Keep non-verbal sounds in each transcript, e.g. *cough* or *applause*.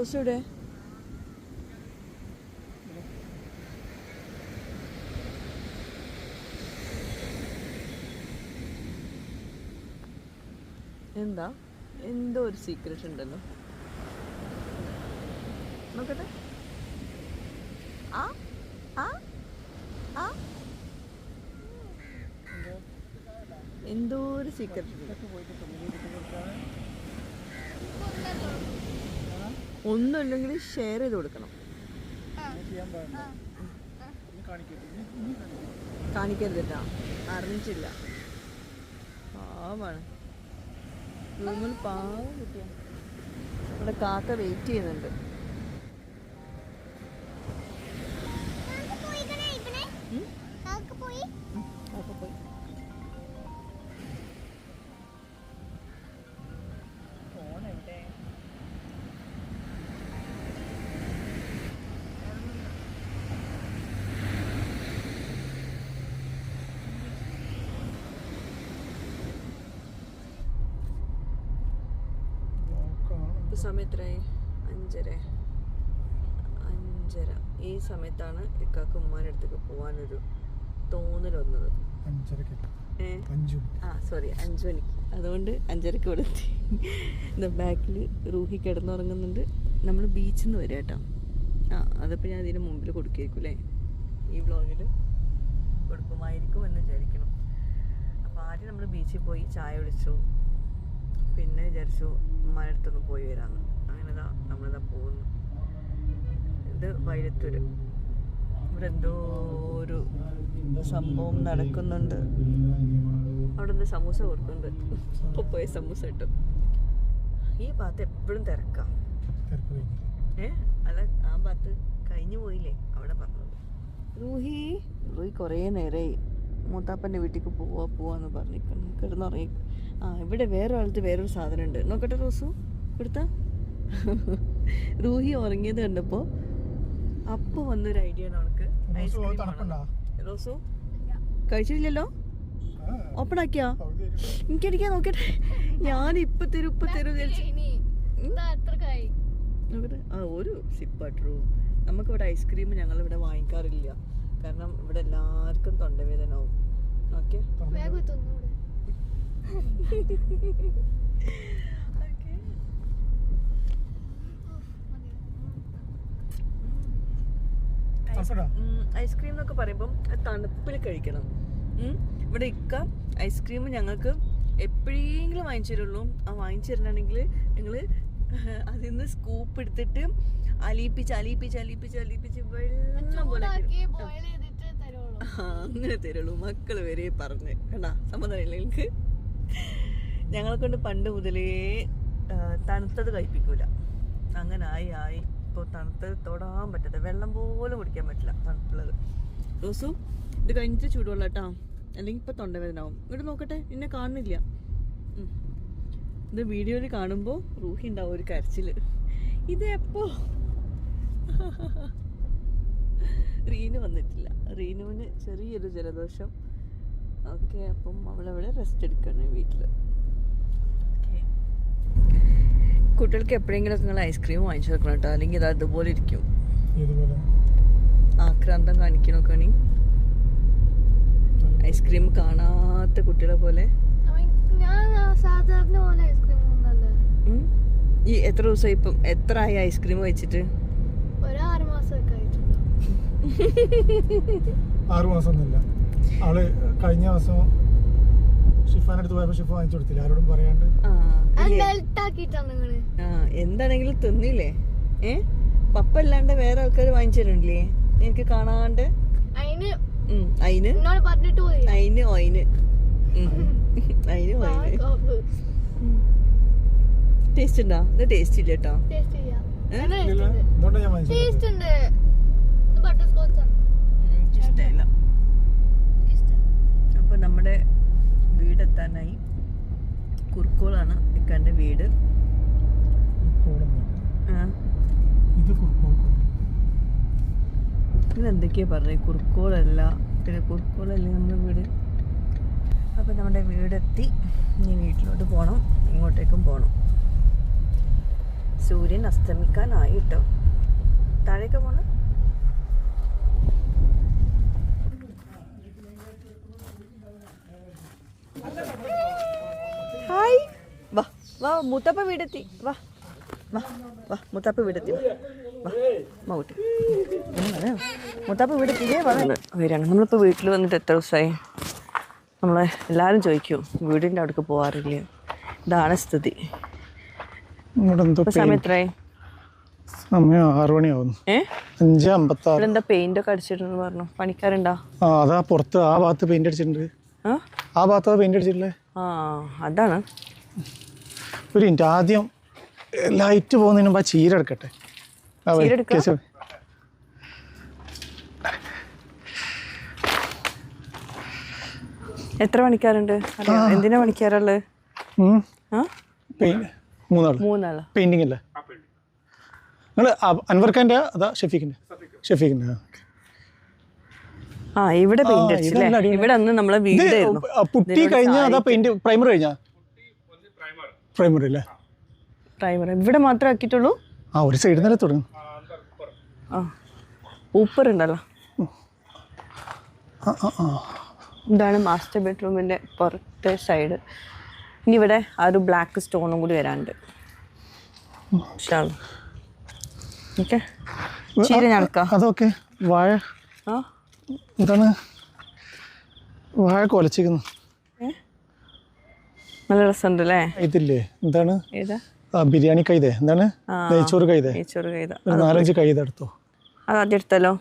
Rose എവിടെ എന്താ? എന്തോ ഒരു സീക്രട്ട് ഉണ്ടല്ലോ. നോക്കട്ടെ. എന്തോ ഒരു സീക്രട്ട് ഉണ്ട് ഒന്നുമില്ലെങ്കിൽ ഷെയർ ചെയ്ത് കൊടുക്കണം. കാണിക്കരുതിട്ടാ അറിഞ്ഞിട്ടില്ല. പാവാണ്. റൂമിൽ പാവം കിട്ടിയ. ഇവിടെ കാക്ക വെയിറ്റ് ചെയ്യുന്നുണ്ട്. സമയം എത്രയായി അഞ്ചര. അഞ്ചര. ഈ സമയത്താണ് ഇക്കാക്ക് ഉമ്മാന്റെ അടുത്തേക്ക് പോകാനൊരു തോന്നൽ വന്നത്. ആ സോറി അഞ്ചു മണിക്ക് അതുകൊണ്ട് അഞ്ചരക്ക് ഇവിടെ എത്തി ബാക്കിൽ റൂഹി കിടന്നുറങ്ങുന്നുണ്ട്. നമ്മൾ ബീച്ചിൽ നിന്ന് വരിക കേട്ടോ. ആ അതപ്പോൾ ഞാൻ അതിന് മുമ്പിൽ കൊടുക്കായിരിക്കും അല്ലേ ഈ വ്ളോഗിൽ കൊടുക്കുമായിരിക്കും എന്ന് വിചാരിക്കണം അപ്പോൾ ആദ്യം നമ്മൾ ബീച്ചിൽ പോയി ചായ കുടിച്ചു. പിന്നെ വിചാരിച്ചു മഴത്തൊന്ന് അടുത്തൊന്ന് പോയി വരാമെന്ന് അങ്ങനെ ഇതാ നമ്മളിതാ പോകുന്നു ഇത് വൈരത്തൂര് ഇവിടെ എന്തോ ഒരു സംഭവം നടക്കുന്നുണ്ട്. അവിടെ നിന്ന് സമൂസ കൊടുക്കുന്നുണ്ട്. ഇപ്പോൾ പോയ സമൂസ കിട്ടും ഈ ഭാഗത്ത് എപ്പോഴും തിരക്കാം. ഏ? അല്ല ആ ഭാഗത്ത് കഴിഞ്ഞു പോയില്ലേ? അവിടെ പറഞ്ഞത്. റൂഹി റൂഹി കുറേ നേരമായി മൂത്താപ്പന്റെ വീട്ടിലേക്ക് പോവാ പോവാന്ന് പറഞ്ഞിരിക്കുന്നു. കിടന്നുറങ്ങി. ആ ഇവിടെ വേറെ ആളത്ത് വേറൊരു സാധനം ഉണ്ട് നോക്കട്ടെ റോസു കൊടുത്ത? റൂഹി ഉറങ്ങിയത് കണ്ടപ്പോൾ അപ്പോൾ വന്നൊരു ഐഡിയ ആണ് അവൾക്ക്. റോസു, ഐസ്ക്രീം തണുപ്പുണ്ടോ? റോസു കഴിച്ചിട്ടില്ലല്ലോ? ഓപ്പൺ ആക്കിയാ. എനിക്കടിക്കാൻ നോക്കട്ടെ. ഞാൻ ഇപ്പൊ തരും ഇപ്പൊ തരും നോക്കട്ടെ. ആ ഒരു സിപ്പാട്ടു നമുക്കിവിടെ ഐസ്ക്രീം ഞങ്ങൾ ഇവിടെ വാങ്ങിക്കാറില്ല. കാരണം ഇവിടെ എല്ലാവർക്കും തൊണ്ടവേദന ആവും. ഓക്കെ ഐസ്ക്രീം എന്നൊക്കെ പറയുമ്പം തണുപ്പിൽ കഴിക്കണം. ഇവിടെ ഇക്ക ഐസ്ക്രീം ഞങ്ങൾക്ക് എപ്പോഴെങ്കിലും വാങ്ങിച്ചു തരുള്ളൂ. ആ വാങ്ങിച്ചു തരണമെങ്കിൽ ഞങ്ങൾ അതിൽ നിന്ന് സ്കൂപ്പ് എടുത്തിട്ട് അലിയിപ്പിച്ച് അലിയിപ്പിച്ച് അലിയിപ്പിച്ച് അലിയിപ്പിച്ച് വെള്ളം പോലെ അങ്ങനെ തരുള്ളൂ. മക്കൾ വരെ പറഞ്ഞ്. കണ്ടാ? സമ്മതമില്ല എനിക്ക് ഞങ്ങളെ കൊണ്ട് പണ്ട് മുതലേ തണുത്തത് കഴിപ്പിക്കൂല. അങ്ങനെ ആയി. ആയി ഇപ്പോൾ തണുത്തത് തൊടാൻ പറ്റാത്ത വെള്ളം പോലും കുടിക്കാൻ പറ്റില്ല തണുപ്പുള്ളത്. റോസു ഇത് കഴിഞ്ഞിട്ട് ചൂടുവെള്ളം കേട്ടോ. അല്ലെങ്കിൽ ഇപ്പൊ തൊണ്ടവേദന ആവും ഇവിടെ നോക്കട്ടെ എന്നെ കാണുന്നില്ല. ഇത് വീഡിയോയിൽ കാണുമ്പോൾ റൂഹി ഉണ്ടാവും ഒരു കരച്ചിൽ ഇത് എപ്പോ *laughs* റീനു വന്നിട്ടില്ല. റീനുവിന് ചെറിയൊരു ജലദോഷം. ഓക്കെ അപ്പം അവളവിടെ റെസ്റ്റ് എടുക്കണം വീട്ടിൽ കുട്ടികൾക്ക് എപ്പോഴെങ്കിലും നിങ്ങൾ ഐസ്ക്രീം വാങ്ങിച്ചു കൊടുക്കണം കേട്ടോ. അല്ലെങ്കിൽ ഇത് അതുപോലെ ഇരിക്കും. ആക്രാന്തം കാണിക്കണോക്കാണെങ്കിൽ ഐസ്ക്രീം കാണാത്ത കുട്ടികളെ പോലെ. ഈ എത്ര ദിവസമായി ഇപ്പം? എത്ര ആയി ഐസ്ക്രീം കഴിച്ചിട്ട്? ആറ് മാസം ഒന്നുമില്ല അവൾ കഴിഞ്ഞ ദിവസം ഷിഫാനടുത്ത് പോയപ്പോ ഷിഫ വാങ്ങിച്ചു കൊടുത്തില്ല? ആരോടും പറയാണ്ട്. എന്താണെങ്കിലും തിന്നില്ലേ? ഏ? പപ്പ അല്ലാണ്ട് വേറെ ആൾക്കാർ വാങ്ങിച്ചു നിനക്ക് എനിക്ക് കാണാണ്ട്. അയിന് അയിന്? അയിന് പറഞ്ഞിട്ട് പോയി. അയിന്. അയിന് ടേസ്റ്റ് ഉണ്ടോ ഇത് ടേസ്റ്റ് ഇല്ല. കേട്ടോ ടേസ്റ്റ് ഇല്ല ടേസ്റ്റ് ഉണ്ട് ഇത് ബട്ടർ സ്കോച്ച് ആണ്. ഇഷ്ടമില്ല നമ്മുടെ വീടെത്താനായി കുർക്കോളാണ് ഇക്കാന്റെ വീട്. ഇതെന്തൊക്കെയാ പറഞ്ഞത് കുർക്കോളല്ല. പിന്നെ കുറുക്കോളല്ലേ നമ്മുടെ വീട്? അപ്പം നമ്മുടെ വീടെത്തി. ഇനി വീട്ടിലോട്ട് പോകണം ഇങ്ങോട്ടേക്കും പോകണം സൂര്യൻ അസ്തമിക്കാനായിട്ടോ താഴേക്ക് പോണ? ഹായ്. വാ വാ മുത്തപ്പ വീടെത്തി. വാ വാ വാ മുത്തപ്പ വീടെത്തി. വാ വാ കുട്ടി. മുത്തപ്പ വീടെത്തിയേ വരാണ് വരാണ് നമ്മളിപ്പോൾ വീട്ടിൽ വന്നിട്ട് എത്ര ദിവസമായി നമ്മളെ എല്ലാവരും ചോദിക്കും വീടിന്റെ അവിടേക്ക് പോകാറില്ല ഇതാണ് സ്ഥിതി. സമയം എത്രയായി സമയം ആറു മണിയാവുന്നു. അഞ്ച് അമ്പത്തി ആറ് എന്താ പെയിന്റ് ഒക്കെ അടിച്ചിട്ടുണ്ടെന്ന് പറഞ്ഞു. പണിക്കാരുണ്ടോ? ആ അതാ പുറത്ത് ആ ഭാഗത്ത് പെയിന്റ് അടിച്ചിട്ടുണ്ട്. ആ? ആ ഭാഗത്ത് പെയിന്റ് അടിച്ചിട്ടില്ലേ ആ അതാണ്. ഒരു മിനിറ്റ് ആദ്യം ലൈറ്റ് പോകുന്നതിന് മുമ്പ് ആ ചീര എടുക്കട്ടെ? ആ, വേ, ചീര എത്ര പണിക്കാരുണ്ട്? അറിയോ? എന്തിനാ മണിക്കാറുള്ളത് ഉം. ആ? പെയിന്റ് മൂന്നാൾ. മൂന്നാളാ. പെയിന്റിംഗ് അല്ലേ? നിങ്ങൾ അൻവർ ഖാന്റെ അതാ ഷെഫീഖിന്റെ? ഷെഫീഖിന്റെ. ആ, okay. ആ ഇവിടെ പെയിന്റ് അടിച്ചില്ലേ? ഇവിടെ അന്ന് നമ്മളെ വീട് പുട്ടി കഴിഞ്ഞ അതാ പെയിന്റ് പ്രൈമർ കഴിഞ്ഞാ? പ്രൈമർ അല്ലേ പ്രൈമറി ഇവിടെ മാത്രമേ ആക്കിയിട്ടുള്ളൂ? ആ ഒരു സൈഡിൽ നിന്നല്ലേ തുടങ്ങും. ആ ഊപ്പർ ഉണ്ടല്ലോ ഇതാണ് മാസ്റ്റർ ബെഡ്റൂമിന്റെ പുറത്തെ സൈഡ് ഇനി ഇവിടെ ആ ഒരു ബ്ലാക്ക് സ്റ്റോണും കൂടി വരാനുണ്ട്. ഓക്കെ? ചീര ഞണക്കാം അതൊക്കെ വാഴ. ആ? എന്താണ്? വാഴ കൊലച്ചിരിക്കുന്നു. നല്ല രസമുണ്ട് അല്ലേ ഇതില്ലേ എന്താണ് ബിരിയാണി കൈതേ എന്താണ്. നെയ്ച്ചോറ് കൈതേ ഒരു നാലഞ്ച് കൈത എടുത്തോ അത് ആദ്യം എടുത്തല്ലോ.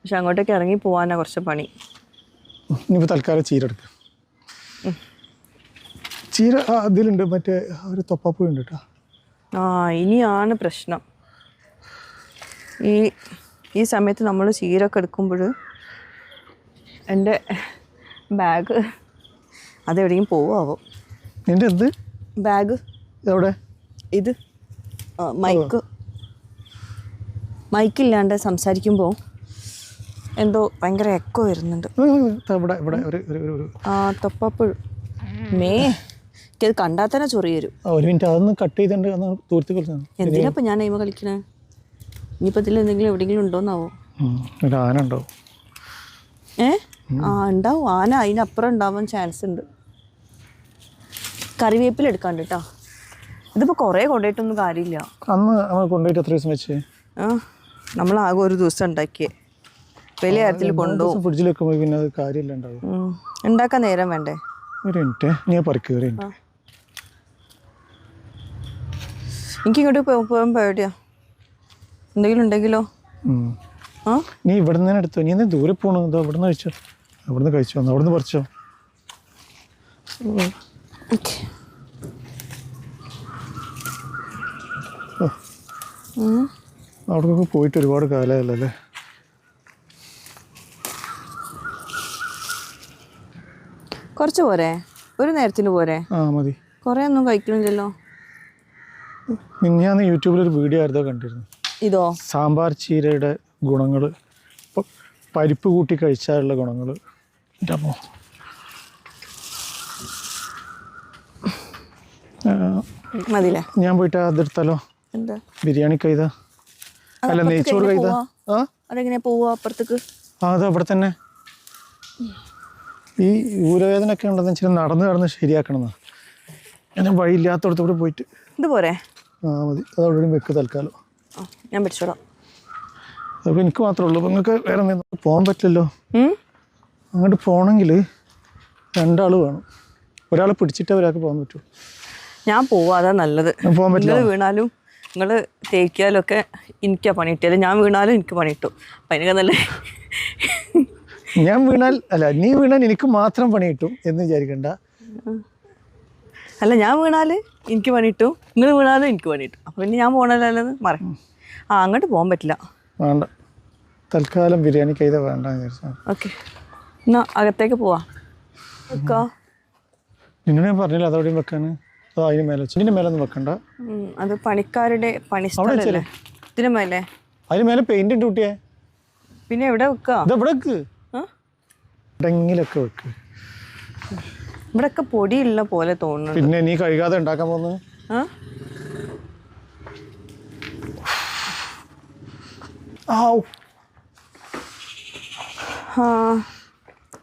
പക്ഷെ അങ്ങോട്ടേക്ക് ഇറങ്ങി പോവാനാ കുറച്ച് പണി. ഇനിയിപ്പോൾ തൽക്കാലം ചീര എടുക്കുക ചീര അതിലുണ്ട് മറ്റേ ഒരു തൊപ്പാപ്പുഴ ഉണ്ട് കേട്ടോ. ആ ഇനിയാണ് പ്രശ്നം. ഈ ഈ സമയത്ത് നമ്മൾ ചീരൊക്കെ എടുക്കുമ്പോൾ എന്റെ ബാഗ് അതെവിടെയും പോവാവോ. നിന്റെ എന്ത് ബാഗ് എവിടെ? ഇത് മൈക്ക് മൈക്കില്ലാണ്ട് സംസാരിക്കുമ്പോൾ എന്തോ ഭയങ്കര എക്കോ വരുന്നുണ്ട്. ആ, തൊപ്പപ്പുഴ. മേ എനിക്കത് കണ്ടാൽ ചൊറിയരും. ചൊറി ഒരു മിനിറ്റ് അതൊന്ന് കട്ട് ചെയ്തിട്ടുണ്ട് എന്തിനാ ഞാൻ കളിക്കണേ? ഇനിയിപ്പോൾ ഇതിൽ എന്തെങ്കിലും എവിടെയെങ്കിലും ഉണ്ടോന്നാവോ? ഒരു ആന ഉണ്ടാവും ഏ? ആ ഉണ്ടാവും. ആന അതിനപ്പുറം ഉണ്ടാവാൻ ചാൻസ് ഉണ്ട്. കറിവേപ്പില എടുക്കാണ്ട് കേട്ടോ ഇതിപ്പോ കുറേ കൊണ്ടുപോയിട്ടൊന്നും കാര്യമില്ല. അന്ന് നമ്മൾ കൊണ്ടുപോയിട്ട് എത്ര ദിവസം വെച്ച്? ആ നമ്മളാകെ ഒരു ദിവസം ഉണ്ടാക്കിയേ. വലിയ കാര്യത്തിൽ കൊണ്ടുപോകും ഫ്രിഡ്ജിൽ വെക്കുമ്പോൾ പിന്നെ അത് കാര്യമില്ല ഉണ്ടാവും ഉണ്ടാക്കാൻ നേരം വേണ്ടേ? ഒരു മിനിറ്റ് ഞാൻ പറിക്കുക ഒരു മിനിറ്റ് എനിക്ക് ഇങ്ങോട്ട് പോകാൻ പേടിയാ. എന്തെങ്കിലും ഉണ്ടെങ്കിലോ നീ ഇവിടെ നിന്ന് എടുത്തു? നീ എന്താ ദൂരെ പോണോ? എന്തോ ഇവിടെ നിന്ന് കഴിച്ചോ. അവിടെ നിന്ന് കഴിച്ചോ അവിടെ നിന്ന് പറിച്ചോ അവിടേക്കൊക്കെ പോയിട്ട് ഒരുപാട് കാലമായല്ലോ അല്ലേ കുറച്ച് പോരെ? ഒരു നേരത്തിന് പോരെ? ആ മതി. കുറേ ഒന്നും കഴിക്കണില്ലല്ലോ ഞാൻ യൂട്യൂബിൽ ഒരു വീഡിയോ ആയിരുന്നോ കണ്ടിരുന്നു ഇതോ? സാമ്പാർ ചീരയുടെ ഗുണങ്ങൾ പരിപ്പ് കൂട്ടി കഴിച്ചാലുള്ള ഗുണങ്ങൾ ഞാൻ പോയിട്ട് അതെടുത്താലോ ബിരിയാണി കൈത അല്ല നെയ്ച്ചോറ് കൈതാ അതെങ്ങനെ പോവാ? അപ്പുറത്തേക്ക്? അത് അവിടെ തന്നെ. ഈ ഊരവേദന ഒക്കെ ഉണ്ടെന്ന് വെച്ചാൽ നടന്ന് കടന്ന് ശരിയാക്കണം ഞാൻ വഴിയില്ലാത്തടത്തൂടെ പോയിട്ട്. ഇത് പോരെ? ആ മതി. അത് അവിടെ വെക്ക് തൽക്കാലം. ഞാൻ പിടിച്ചോളാം. അപ്പൊ എനിക്ക് മാത്രമേ ഉള്ളൂ. നിങ്ങൾക്ക് വേറെ പോകാൻ പറ്റില്ലല്ലോ? അങ്ങോട്ട് പോകണമെങ്കിൽ രണ്ടാൾ വേണം. ഒരാളെ പിടിച്ചിട്ട് ഒരാൾക്ക് പോകാൻ പറ്റൂ. ഞാൻ പോവാ അതാ നല്ലത്. പോകാൻ പറ്റില്ല. വീണാലും നിങ്ങൾ തേക്കിയാലും ഒക്കെ എനിക്കാ പണി കിട്ടിയാലും ഞാൻ വീണാലും എനിക്ക് പണി കിട്ടും അപ്പം അതിനൊക്കെ നല്ല ഞാൻ വീണാൽ അല്ല നീ വീണാൽ എനിക്ക് മാത്രം പണി കിട്ടും എന്ന് വിചാരിക്കണ്ട. അല്ല ഞാൻ വീണാൽ എനിക്ക് പണിയിട്ടു. നിങ്ങൾ വീണാലും എനിക്ക് പണിയിട്ടു. അപ്പം പിന്നെ ഞാൻ പോകണല്ലോ മറ. ആ അങ്ങോട്ട് പോകാൻ പറ്റില്ല. വേണ്ട. തൽക്കാലം ബിരിയാണി കൈത വേണ്ട ഓക്കെ. എന്നാ അകത്തേക്ക് പോവാ. വെക്കാ. നിന്നോട് ഞാൻ പറഞ്ഞില്ല അതവിടെയും വെക്കാന്? അതിന് മേലെ വെച്ചു? ഇതിന്റെ മേലെ ഒന്നും വെക്കണ്ട അത് പണിക്കാരുടെ പണി ഇതിന് മേലെ. അതിന് മേലെ ഡ്യൂട്ടിയെ പിന്നെ എവിടെ വെക്കാ? ഇത് എവിടെ വെക്ക്? എവിടെങ്കിലൊക്കെ വെക്ക്. ഇവിടെയൊക്കെ പൊടിയുള്ള പോലെ തോന്നുന്നു പിന്നെ നീ കഴുകാതെ ഉണ്ടാക്കാൻ പോകുന്നത്?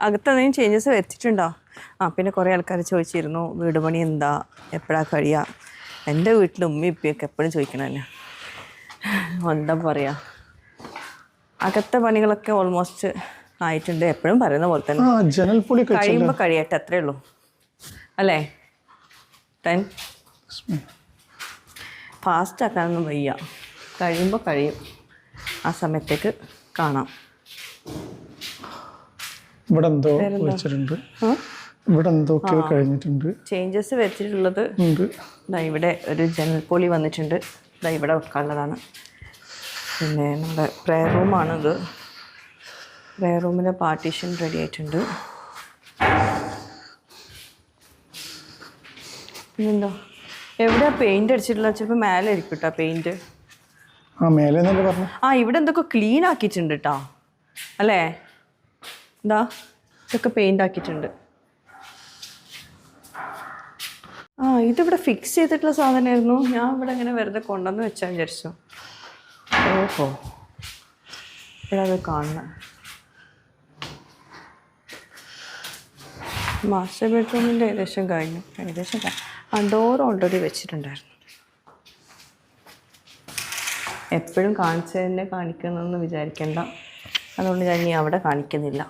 അകത്ത് എന്തെങ്കിലും ചേഞ്ചസ് വരുത്തിയിട്ടുണ്ടോ? ആ പിന്നെ കുറേ ആൾക്കാർ ചോദിച്ചിരുന്നു വീട് പണി എന്താ? എപ്പോഴാ കഴിയുക എന്റെ വീട്ടിൽ ഉമ്മ ഇപ്പിയൊക്കെ എപ്പോഴും ചോദിക്കണം തന്നെ. എന്താ പറയുക അകത്തെ പണികളൊക്കെ ഓൾമോസ്റ്റ് ആയിട്ടുണ്ട്. എപ്പോഴും പറയുന്ന പോലെ തന്നെ. കഴിയുമ്പോൾ കഴിയട്ടെ അത്രേ ഉള്ളൂ. അല്ലേ? ടെൻ ഫാസ്റ്റ് ആക്കാനൊന്നും വയ്യ. കഴിയുമ്പോൾ കഴിയും. ആ സമയത്തേക്ക് കാണാം. ഇവിടെ എന്തോ വെച്ചിട്ടുണ്ട്. ഇവിടെ എന്തൊക്കെയോ കഴിഞ്ഞിട്ടുണ്ട്. ചേഞ്ചസ് വെച്ചിട്ടുള്ളത് ഉണ്ട്. ഇവിടെ ഒരു ജനൽ ജനൽപ്പൊളി വന്നിട്ടുണ്ട്. ഇതാ ഇവിടെ വെക്കാനുള്ളതാണ്. പിന്നെ നമ്മുടെ പ്രെയർ റൂമാണിത് പ്രെയർ റൂമിന്റെ പാർട്ടീഷൻ റെഡി ആയിട്ടുണ്ട്. പിന്നെന്തോ എവിടെയാ പെയിന്റ് അടിച്ചിട്ടുള്ള? ചിലപ്പോൾ മേലെ ആയിരിക്കും കേട്ടോ പെയിന്റ് ആ മേലെ എന്നല്ലേ പറഞ്ഞു? ആ ഇവിടെ എന്തൊക്കെ ക്ലീൻ ആക്കിയിട്ടുണ്ട് കേട്ടോ അല്ലേ? എന്താ ഇതൊക്കെ പെയിന്റ് ആക്കിയിട്ടുണ്ട്. ആ ഇതിവിടെ ഫിക്സ് ചെയ്തിട്ടുള്ള സാധനമായിരുന്നു. ഞാൻ ഇവിടെ ഇങ്ങനെ വെറുതെ കൊണ്ടുവന്ന് വെച്ചാൽ വിചാരിച്ചു. ഓഹോ. ഇവിടെ അത് കാണണം. മാസ്റ്റർ ബെഡ്റൂമിന്റെ ഏകദേശം കഴിഞ്ഞു. ഏകദേശം കഴി- ആ ഡോർ ഓൾറെഡി വെച്ചിട്ടുണ്ടായിരുന്നു. എപ്പോഴും കാണിച്ചു തന്നെ കാണിക്കുന്നതെന്ന് വിചാരിക്കേണ്ട. അതുകൊണ്ട് ഞാൻ ഇനി അവിടെ കാണിക്കുന്നില്ല.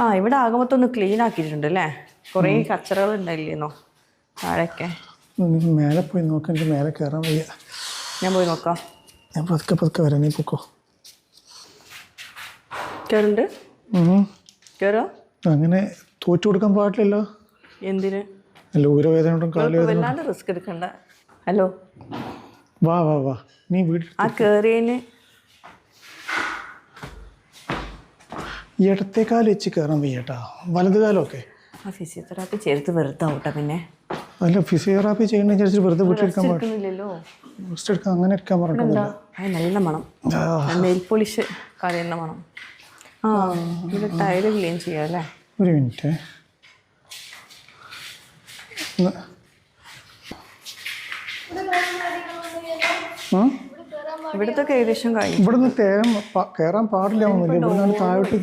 ആ ഇവിടെ ആകെ മൊത്തം ഒന്ന് ക്ലീൻ ആക്കിയിട്ടുണ്ട് അല്ലേ? കുറേ കച്ചറകൾ ഉണ്ടായില്ലേന്നോ താഴെയൊക്കെ. മേലെ പോയി നോക്കാൻ മേലെ കയറാൻ വയ്യ. ഞാൻ പോയി നോക്കാം. ഞാൻ പതുക്കെ പതുക്കെ വരാം നീ പൊക്കോ കയറുണ്ട്. കയറോ അങ്ങനെ തോറ്റു കൊടുക്കാൻ പാടില്ലല്ലോ. എന്തിന്? അല്ല ഊരവേദന കൊണ്ടും കാൽ ഇപ്പൊ വല്ലാണ്ട് റിസ്ക് എടുക്കണ്ട. ഹലോ? വാ വാ വാ. നീ വീട്ടിൽ ആ കയറിയതിന് ഇടത്തേക്കാൽ വെച്ച് കയറാൻ വയ്യട്ടാ. വലത് കാലമൊക്കെ ആ ഫിസിയോതെറാപ്പി ചേർത്ത് വെറുതെ ആവട്ടെ പിന്നെ. അല്ല ഫിസിയോതെറാപ്പി ചെയ്യണമെന്ന് വിചാരിച്ചിട്ട് വെറുതെ വീട്ടിലിരിക്കാൻ പാടില്ല. എടുക്കുന്നില്ലല്ലോ. റെസ്റ്റ് എടുക്കാൻ അങ്ങനെ എടുക്കാൻ അത് നല്ല മണം. നെയിൽ പോളിഷ് കളയുന്ന മണം. ആ. ഇത് ടയർ ക്ലീൻ ചെയ്യാം അല്ലേ? ഒരു മിനിറ്റ്? ഇവിടുത്തെ ഏകദേശം കഴിഞ്ഞു ഇവിടുന്ന് കയറാൻ പാടില്ല ഒന്നുമില്ല ഇവിടുന്ന് താഴോട്ട്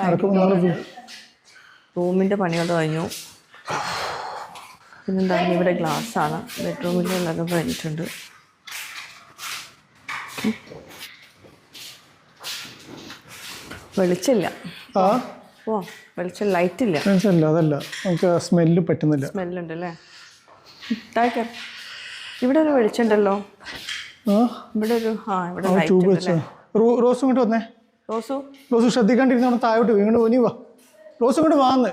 നടക്കുമ്പോൾ റൂമിന്റെ പണികൾ കഴിഞ്ഞു. പിന്നെന്താണ്? ഇവിടെ ഗ്ലാസ് ആണ്. ബെഡ്റൂമിന്റെ ഉള്ളത് കഴിഞ്ഞിട്ടുണ്ട്. വെളിച്ചില്ല ആ? ഓ വെളിച്ചം ലൈറ്റ് ഇല്ല. അതല്ല. നമുക്ക് സ്മെല്ല് പറ്റുന്നില്ല. സ്മെല്ലുണ്ട് അല്ലേ താഴെ ഇവിടെ ഒരു വെളിച്ചുണ്ടല്ലോ ആ? ഇവിടെ ഒരു ആ ഇവിടെ ട്യൂബ് വെച്ചോ റോസ് ഇങ്ങോട്ട് വന്നേ. റോസു? റോസ് ശ്രദ്ധിക്കാണ്ടിരുന്നോണ്ട് താഴോട്ട് വീണ് ഓനി വാ. റോസ് ഇങ്ങോട്ട് വാന്ന്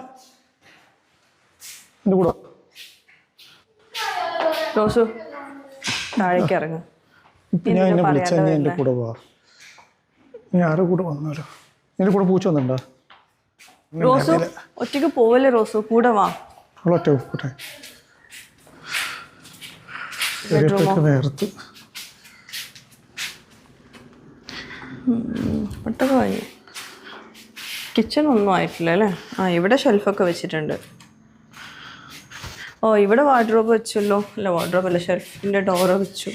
എന്റെ കൂടെ വാ. റോസു താഴേക്ക് ഇറങ്ങും. ഇപ്പൊ ഞാൻ എന്നെ വിളിച്ചാൽ നീ എന്റെ കൂടെ വാ. ഞാൻ ആരുടെ കൂടെ വന്നാലോ. നിന്റെ കൂടെ പൂച്ച വന്നിട്ടുണ്ടോ? റോസു ഒറ്റയ്ക്ക് പോവല്ലേ റോസു? കൂടെ വാ. അവളൊറ്റ പോട്ടെ വേർത്ത് കഴിഞ്ഞു കിച്ചൺ ഒന്നും ആയിട്ടില്ല അല്ലേ? ആ ഇവിടെ ഷെൽഫൊക്കെ വെച്ചിട്ടുണ്ട്. ഓ ഇവിടെ വാർഡ്രോബ് വെച്ചല്ലോ. അല്ല വാർഡ്രോബ് അല്ല ഷെൽഫിന്റെ ഡോറ് വെച്ചു.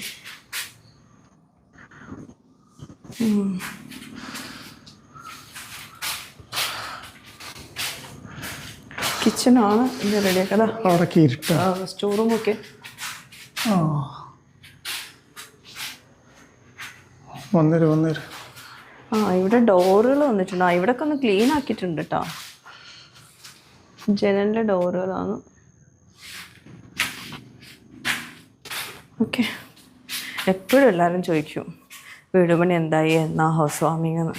കിച്ചണാണ് ഇത് റെഡിയാക്കതാ അവിടേക്ക് ഇരുട്ട. സ്റ്റോർ റൂമൊക്കെ ആ. വന്നേര് വന്നേര്. ആ ഇവിടെ ഡോറുകൾ വന്നിട്ടുണ്ട്. ആ ഇവിടെയൊക്കെ ഒന്ന് ക്ലീൻ ആക്കിയിട്ടുണ്ട് കേട്ടോ ജനലിന്റെ ഡോറുകളാണ്. ഓക്കെ. എപ്പോഴും എല്ലാവരും ചോദിക്കും വീടുമണി എന്തായി എന്നാ ഹൗസ് വാമിങ് എന്ന്.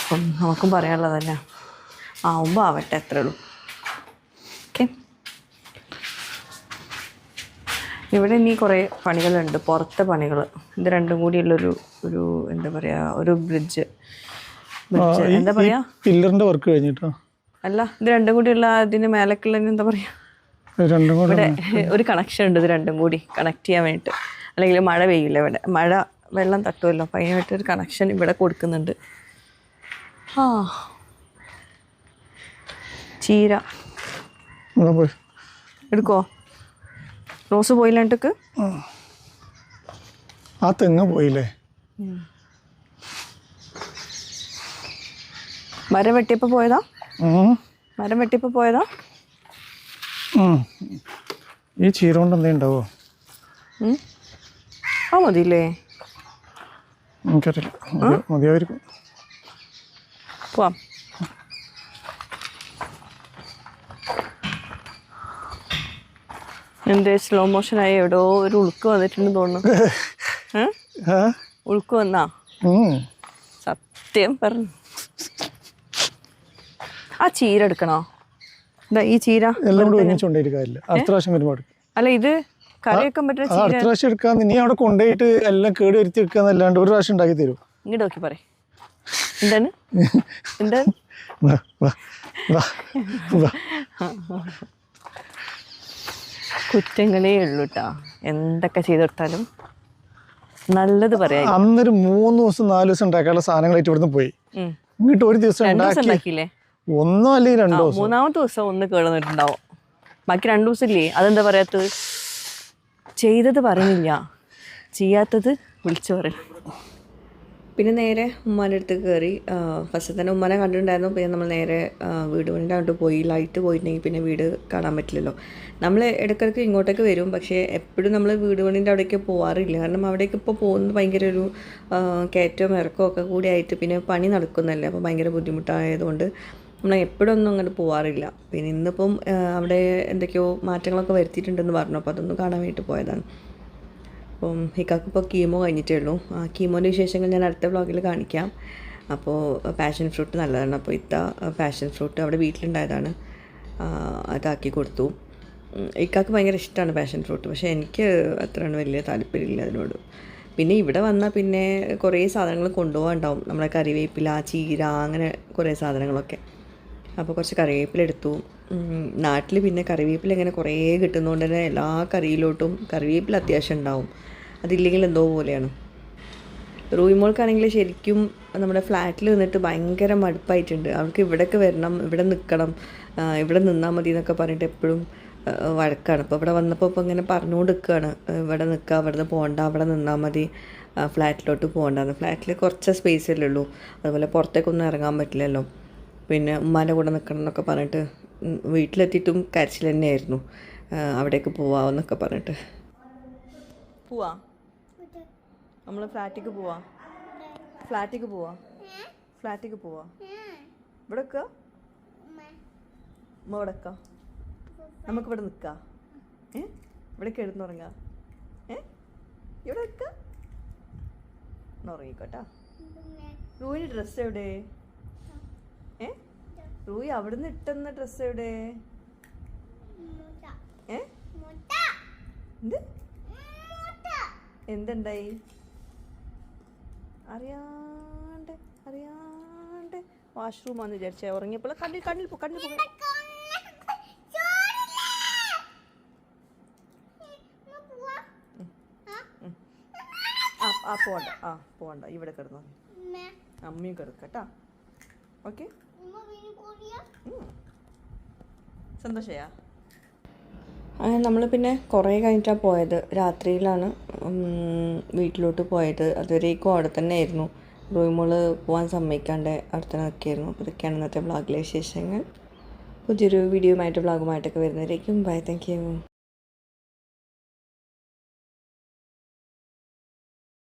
അപ്പം നമുക്കും പറയാനുള്ളതല്ലേ ആവുമ്പോൾ ആവട്ടെ അത്രേ ഉള്ളൂ. ഇവിടെ ഇനി കുറേ പണികളുണ്ട്. പുറത്തെ പണികൾ ഇത് രണ്ടും കൂടിയുള്ളൊരു ഒരു എന്താ പറയുക ഒരു ബ്രിഡ്ജ് ബ്രിഡ്ജ് എന്താ പറയാ? പില്ലറിന്റെ വർക്ക് കഴിഞ്ഞിട്ടോ? അല്ല ഇത് രണ്ടും കൂടിയുള്ള അതിന് മേലക്കുള്ള എന്താ പറയാ? ഇത് രണ്ടും കൂടെ ഇവിടെ ഒരു കണക്ഷൻ ഉണ്ട് ഇത് രണ്ടും കൂടി. കണക്ട് ചെയ്യാൻ വേണ്ടിയിട്ട് അല്ലെങ്കിൽ മഴ പെയ്യില്ല ഇവിടെ. മഴ വെള്ളം തട്ടുമല്ലോ. അപ്പം അതിനായിട്ട് ഒരു കണക്ഷൻ ഇവിടെ കൊടുക്കുന്നുണ്ട്. ആ. ചീര. എടുക്കോ റോസ് പോയില്ലാണ്ടക്ക്? ആ. തെങ്ങ് പോയില്ലേ? മരം വെട്ടിയപ്പോൾ പോയതാ. മരം വെട്ടിയപ്പോൾ പോയതാ? ഈ ചീര കൊണ്ട് എന്തേ ഉണ്ടാവോ. ആ മതിയില്ലേ? എനിക്കറിയില്ല. മതി- മതിയായിരിക്കും. പോവാം. എന്റെ സ്ലോ മോഷനായി എവിടെയോ ഒരു ഉളുക്ക് വന്നിട്ടുണ്ട് തോന്നുന്നു? *laughs* ഉളുക്ക് വന്നാ. സത്യം പറഞ്ഞു. ആ ചീര എടുക്കണോ? ഈ ചീര എല്ലാം കൂടെ ഒരുമിച്ച് കൊണ്ടുപോയിരിക്കാറില്ല അടുത്ത പ്രാവശ്യം വരുമ്പോൾ അല്ല ഇത് കറി വെക്കാൻ പറ്റുന്ന ആ ചീര അടുത്ത പ്രാവശ്യം എടുക്കാൻ നീ അവിടെ കൊണ്ടുപോയിട്ട് എല്ലാം കേട് വരുത്തി എടുക്കാന്നല്ലാണ്ട് ഒരു പ്രാവശ്യം ഉണ്ടാക്കി തരും ഇങ്ങോട്ട് നോക്കി പറ എന്താണ്? *laughs* എന്താണ്? *laughs* കുറ്റങ്ങളേ ഉള്ളൂ കേട്ടോ എന്തൊക്കെ ചെയ്തെടുത്താലും നല്ലത് പറയാ. അന്നൊരു മൂന്ന് ദിവസം നാല് ദിവസം ഉണ്ടാക്കാനുള്ള സാധനങ്ങളായിട്ട് ഇവിടുന്ന് പോയി. ഇങ്ങോട്ട് ഒരു ദിവസം ഉണ്ടാക്കിയില്ലേ? ഒന്നോ അല്ലെങ്കിൽ രണ്ടോ ദിവസം. മൂന്നാമത്തെ ദിവസം ഒന്ന് കേടുന്നിട്ടുണ്ടാവും ബാക്കി രണ്ടു ദിവസം ഇല്ലേ? അതെന്താ പറയാത്തത്? ചെയ്തത് പറയുന്നില്ല. ചെയ്യാത്തത് വിളിച്ചു പറയും. പിന്നെ നേരെ ഉമ്മാന്റെ അടുത്ത് കയറി ഫസ്റ്റ് തന്നെ ഉമ്മാനെ കണ്ടിട്ടുണ്ടായിരുന്നു. പിന്നെ നമ്മൾ നേരെ വീട് പണിന്റെ അങ്ങോട്ട് പോയി ലൈറ്റ് പോയിട്ടുണ്ടെങ്കിൽ പിന്നെ വീട് കാണാൻ പറ്റില്ലല്ലോ. നമ്മൾ ഇടയ്ക്കിടയ്ക്ക് ഇങ്ങോട്ടേക്ക് വരും. പക്ഷേ എപ്പോഴും നമ്മൾ വീട് പണിന്റെ അവിടേക്ക് പോകാറില്ല കാരണം അവിടേക്ക് ഇപ്പോൾ പോകുന്നത് ഭയങ്കര ഒരു കയറ്റവും ഇറക്കവും ഒക്കെ കൂടി ആയിട്ട് പിന്നെ പണി നടക്കുന്നല്ലേ. അപ്പോൾ ഭയങ്കര ബുദ്ധിമുട്ടായതുകൊണ്ട് നമ്മൾ എപ്പോഴും ഒന്നും അങ്ങോട്ട് പോകാറില്ല പിന്നെ ഇന്നിപ്പം അവിടെ എന്തൊക്കെയോ മാറ്റങ്ങളൊക്കെ വരുത്തിയിട്ടുണ്ടെന്ന് പറഞ്ഞു. അപ്പോൾ അതൊന്നും കാണാൻ വേണ്ടിയിട്ട് പോയതാണ്. അപ്പം ഹിക്കാക്ക് ഇപ്പോൾ കീമോ കഴിഞ്ഞിട്ടേ ഉള്ളൂ ആ കീമോന്റെ വിശേഷങ്ങൾ ഞാൻ അടുത്ത വ്ളോഗിൽ കാണിക്കാം. അപ്പോൾ പാഷൻ ഫ്രൂട്ട് നല്ലതാണ്. അപ്പോൾ ഇത്ത പാഷൻ ഫ്രൂട്ട് അവിടെ വീട്ടിലുണ്ടായതാണ്. അതാക്കി കൊടുത്തു. ഇക്കാക്ക് ഭയങ്കര ഇഷ്ടമാണ് പാഷൻ ഫ്രൂട്ട്. പക്ഷേ എനിക്ക് അത്രയാണ് വലിയ താല്പര്യമില്ല അതിനോട്. പിന്നെ ഇവിടെ വന്നാൽ പിന്നെ കുറേ സാധനങ്ങൾ കൊണ്ടുപോകാൻ ഉണ്ടാവും നമ്മളെ കറിവേപ്പില ചീര അങ്ങനെ കുറേ സാധനങ്ങളൊക്കെ. അപ്പോൾ കുറച്ച് കറിവേപ്പില എടുത്തു. നാട്ടിൽ പിന്നെ കറിവേപ്പില ഇങ്ങനെ കുറേ കിട്ടുന്നതുകൊണ്ട് തന്നെ എല്ലാ കറിയിലോട്ടും കറിവേപ്പില അത്യാവശ്യം ഉണ്ടാവും. അതില്ലെങ്കിൽ എന്തോ പോലെയാണ്. റൂയിമോൾക്കാണെങ്കിൽ ശരിക്കും നമ്മുടെ ഫ്ലാറ്റിൽ നിന്നിട്ട് ഭയങ്കര മടുപ്പായിട്ടുണ്ട്. അവൾക്ക് ഇവിടേക്ക് വരണം ഇവിടെ നിൽക്കണം ഇവിടെ നിന്നാൽ മതി എന്നൊക്കെ പറഞ്ഞിട്ട് എപ്പോഴും വഴക്കാണ്. അപ്പോൾ ഇവിടെ വന്നപ്പോൾ ഇപ്പോൾ ഇങ്ങനെ പറഞ്ഞുകൊണ്ട് നിൽക്കുകയാണ് ഇവിടെ നിൽക്കുക അവിടെ പോകണ്ട അവിടെ നിന്നാൽ മതി. ഫ്ലാറ്റിലോട്ട് പോകണ്ടെന്ന് ഫ്ലാറ്റിൽ കുറച്ച് സ്പേസ് അല്ലേ ഉള്ളൂ. അതുപോലെ പുറത്തേക്കൊന്നും ഇറങ്ങാൻ പറ്റില്ലല്ലോ. പിന്നെ ഉമ്മാന്റെ കൂടെ നിൽക്കണം എന്നൊക്കെ പറഞ്ഞിട്ട് വീട്ടിലെത്തിയിട്ടും കരച്ചിൽ തന്നെയായിരുന്നു. അവിടേക്ക് പോവാമെന്നൊക്കെ പറഞ്ഞിട്ട്. പോവാ? നമ്മൾ ഫ്ലാറ്റിക്ക് പോവാ? ഫ്ലാറ്റിക്ക് പോവാ? ഫ്ലാറ്റിക്ക് പോവാ? ഇവിടെ നിൽക്കുക ഉമ്മ ഇവിടെ നിൽക്കാം നമുക്ക് ഇവിടെ നിൽക്കാ ഏ? ഇവിടെ കിടന്നുറങ്ങാം ഏ? ഇവിടെ നിൽക്കാം ഒന്ന് ഉറങ്ങിക്കോട്ടാ. റൂയിന്റെ ഡ്രസ്സ് എവിടെ? ഏ? റൂയി അവിടുന്ന് ഇട്ടെന്ന ഡ്രസ് എവിടെ? ഏ? എന്ത്? എന്തുണ്ടായി? അറിയാണ്ട് അറിയാണ്ട്. വാഷ്റൂം ആന്ന് വിചാരിച്ചേ ഉറങ്ങിയപ്പോൾ കണ്ണിൽ കണ്ണിൽ പോ കണ്ണിൽ പോ. ആ? ആ പോണ്ട. ആ പോണ്ട. ഇവിടെ കിടന്നു. അമ്മയും കിടക്കട്ടാ ഓക്കെ. സന്തോഷയാ? അങ്ങനെ നമ്മൾ പിന്നെ കുറേ കഴിഞ്ഞിട്ടാണ് പോയത്. രാത്രിയിലാണ് വീട്ടിലോട്ട് പോയത്. അതുവരേക്കും അവിടെ തന്നെ ആയിരുന്നു റൂമുകൾ പോകാൻ സമ്മതിക്കാണ്ട് അവിടെ തന്നെ നിൽക്കായിരുന്നു അപ്പോൾ ഇതൊക്കെയാണ് ഇന്നത്തെ വ്ളോഗിലെ വിശേഷങ്ങൾ. പുതിയൊരു വീഡിയോയുമായിട്ട് വ്ളോഗുമായിട്ടൊക്കെ വരുന്നവരേക്കും ബൈ താങ്ക് യു